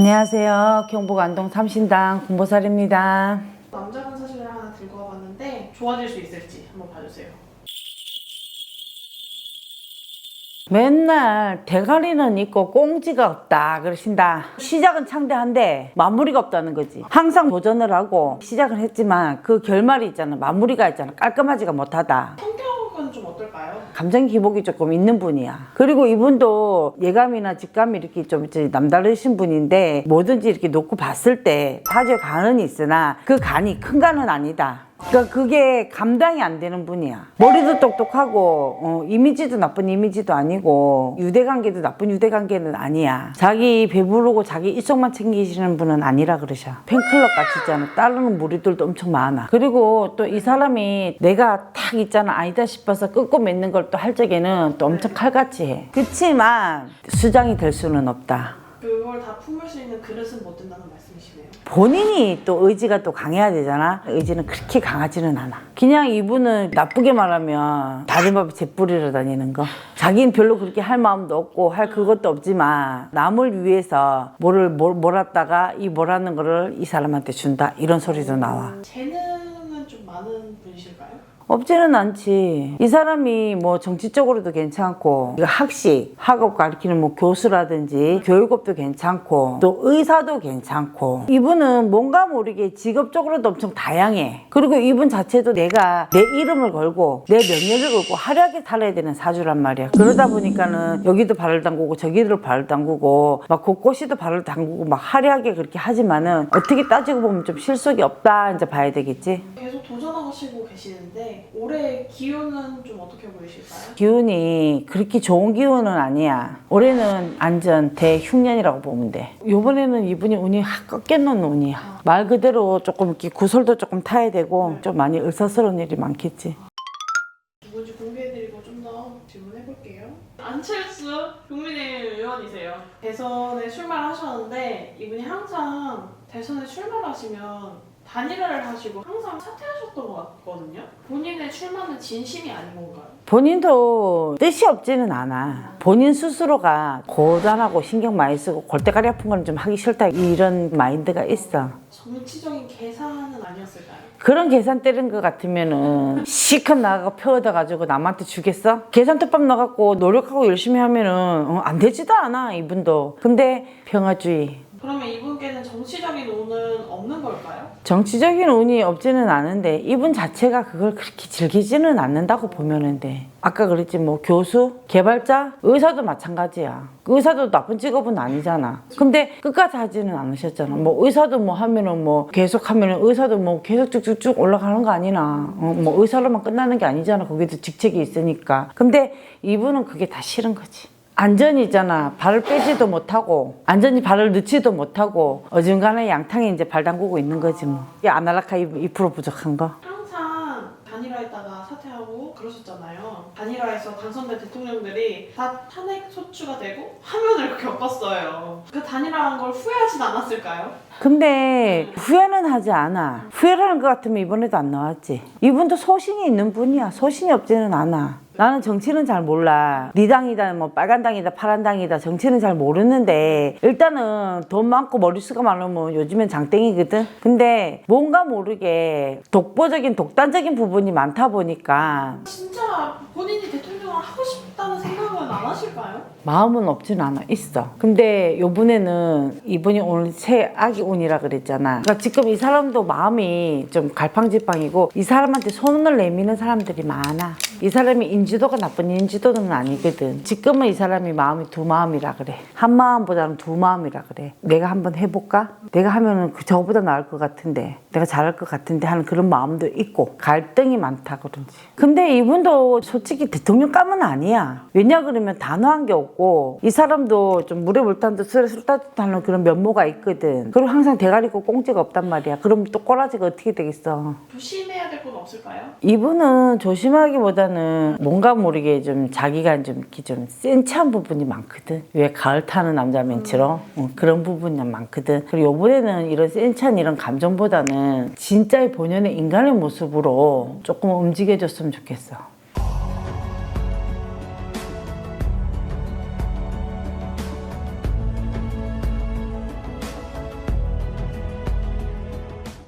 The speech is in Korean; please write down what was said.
안녕하세요. 경북 안동 삼신당 군보살입니다. 남자분 사진을 하나 들고 와봤는데 좋아질 수 있을지 한번 봐주세요. 맨날 대가리는 있고 꽁지가 없다 그러신다. 시작은 창대한데 마무리가 없다는 거지. 항상 도전을 하고 시작을 했지만 그 결말이 있잖아. 마무리가 있잖아. 깔끔하지가 못하다. 성격 은좀 어떨까요? 감정 기복이 조금 있는 분이야. 그리고 이분도 예감이나 직감이 이렇게 좀 남다르신 분인데 뭐든지 이렇게 놓고 봤을 때 사주에 간은 있으나 그 간이 큰 간은 아니다. 그러니까 그게 감당이 안 되는 분이야. 머리도 똑똑하고 어, 이미지도 나쁜 이미지도 아니고 유대관계도 나쁜 유대관계는 아니야. 자기 배부르고 자기 이쪽만 챙기시는 분은 아니라 그러셔. 팬클럽 같이 있잖아. 따르는 무리들도 엄청 많아. 그리고 또 이 사람이 내가 탁 있잖아 아니다 싶어서 끊고 맺는 걸 또 할 적에는 또 엄청 칼같이 해. 그치만 수장이 될 수는 없다. 그걸 다 품을 수 있는 그릇은 못 된다는 말씀이시네요. 본인이 또 의지가 또 강해야 되잖아. 의지는 그렇게 강하지는 않아. 그냥 이분은 나쁘게 말하면 다른 밥에 재뿌리러 다니는 거. 자기는 별로 그렇게 할 마음도 없고 할 그것도 없지만 남을 위해서 뭐를 몰- 몰았다가 이 몰았는 거를 이 사람한테 준다. 이런 소리도 나와. 재능은 좀 많은 분이실까요? 없지는 않지. 이 사람이 뭐 정치적으로도 괜찮고, 학식, 학업 가르치는 뭐 교수라든지 교육업도 괜찮고, 또 의사도 괜찮고, 이분은 뭔가 모르게 직업적으로도 엄청 다양해. 그리고 이분 자체도 내가 내 이름을 걸고, 내 명예를 걸고 화려하게 살아야 되는 사주란 말이야. 그러다 보니까는 여기도 발을 담그고, 저기도 발을 담그고, 막 곳곳이도 발을 담그고, 막 화려하게 그렇게 하지만은 어떻게 따지고 보면 좀 실속이 없다, 이제 봐야 되겠지. 계속 도전하시고 계시는데 올해 기운은 좀 어떻게 보이실까요? 기운이 그렇게 좋은 기운은 아니야. 올해는 안전 대흉년이라고 보면 돼. 요번에는 이분이 운이 확 꺾여놓은 운이야. 말 그대로 조금 이렇게 구설도 조금 타야 되고 좀 많이 의사스러운 일이 많겠지. 누군지 공개해드리고 좀 더 질문해볼게요. 안철수 국민의힘 의원이세요. 대선에 출마하셨는데 이분이 항상 대선에 출마하시면 단일화를 하시고 항상 사퇴하셨던 것 같거든요. 본인의 출마는 진심이 아닌 건가요? 본인도 뜻이 없지는 않아. 본인 스스로가 고단하고 신경 많이 쓰고 골대가리 아픈 거는 좀 하기 싫다 이런 마인드가 있어. 정치적인 계산은 아니었을까요? 그런 계산 때린 것 같으면은 시컷 나가고 펴얻어 가지고 남한테 주겠어? 계산 톱밥 나갖고 노력하고 열심히 하면은 어, 안 되지도 않아 이분도. 근데 평화주의. 그러면 이분께는 정치적인 운은 없는 걸까요? 정치적인 운이 없지는 않은데 이분 자체가 그걸 그렇게 즐기지는 않는다고 보면은 돼. 아까 그랬지 뭐 교수, 개발자, 의사도 마찬가지야. 의사도 나쁜 직업은 아니잖아. 근데 끝까지 하지는 않으셨잖아. 뭐 의사도 뭐 하면은 뭐 계속 하면은 의사도 뭐 계속 쭉쭉쭉 올라가는 거 아니나. 어, 뭐 의사로만 끝나는 게 아니잖아. 거기도 직책이 있으니까. 근데 이분은 그게 다 싫은 거지. 안전이잖아. 발을 빼지도 못하고, 안전히 발을 넣지도 못하고, 어중간한 양탕에 이제 발 담그고 있는 거지 뭐. 이게 아날라카 2% 부족한 거. 항상 단일화했다가 사퇴하고 그러셨잖아요. 단일화에서 당선된 대통령들이 다 탄핵 소추가 되고 화면을 겪었어요. 그 단일화한 걸 후회하진 않았을까요? 근데 후회는 하지 않아. 후회를 하는 것 같으면 이번에도 안 나왔지. 이분도 소신이 있는 분이야. 소신이 없지는 않아. 나는 정치는 잘 몰라. 네 당이다, 뭐 빨간 당이다, 파란 당이다. 정치는 잘 모르는데 일단은 돈 많고 머릿수가 많으면 요즘엔 장땡이거든. 근데 뭔가 모르게 독보적인 독단적인 부분이 많다 보니까 진짜 본인이 대통령을 하고 싶다는 생각은 안 하실까요? 마음은 없진 않아 있어 근데 요번에는 이분이 오늘 최악의 운이라 그랬잖아 그러니까 지금 이 사람도 마음이 좀 갈팡질팡이고 이 사람한테 손을 내미는 사람들이 많아 이 사람이 인지도가 나쁜 인지도는 아니거든. 지금은 이 사람이 마음이 두 마음이라 그래. 한 마음보다는 두 마음이라 그래. 내가 한번 해볼까? 내가 하면은 그 저보다 나을 것 같은데 내가 잘할 것 같은데 하는 그런 마음도 있고 갈등이 많다 그런지. 근데 이분도 솔직히 대통령감은 아니야. 왜냐 그러면 단호한 게 없고 이 사람도 좀 물에 물 탄 듯 술에 술 따뜻하는 그런 면모가 있거든. 그리고 항상 대가리 있고 꽁지가 없단 말이야. 그럼 또 꼬라지가 어떻게 되겠어? 조심해야 될 건 없을까요? 이분은 조심하기보다 는 뭔가 모르게 좀 자기가 좀 이렇게 좀 센치한 부분이 많거든. 왜 가을 타는 남자 멘트로 어, 그런 부분이 많거든. 그리고 요번에는 이런 센치한 이런 감정보다는 진짜의 본연의 인간의 모습으로 조금 움직여줬으면 좋겠어.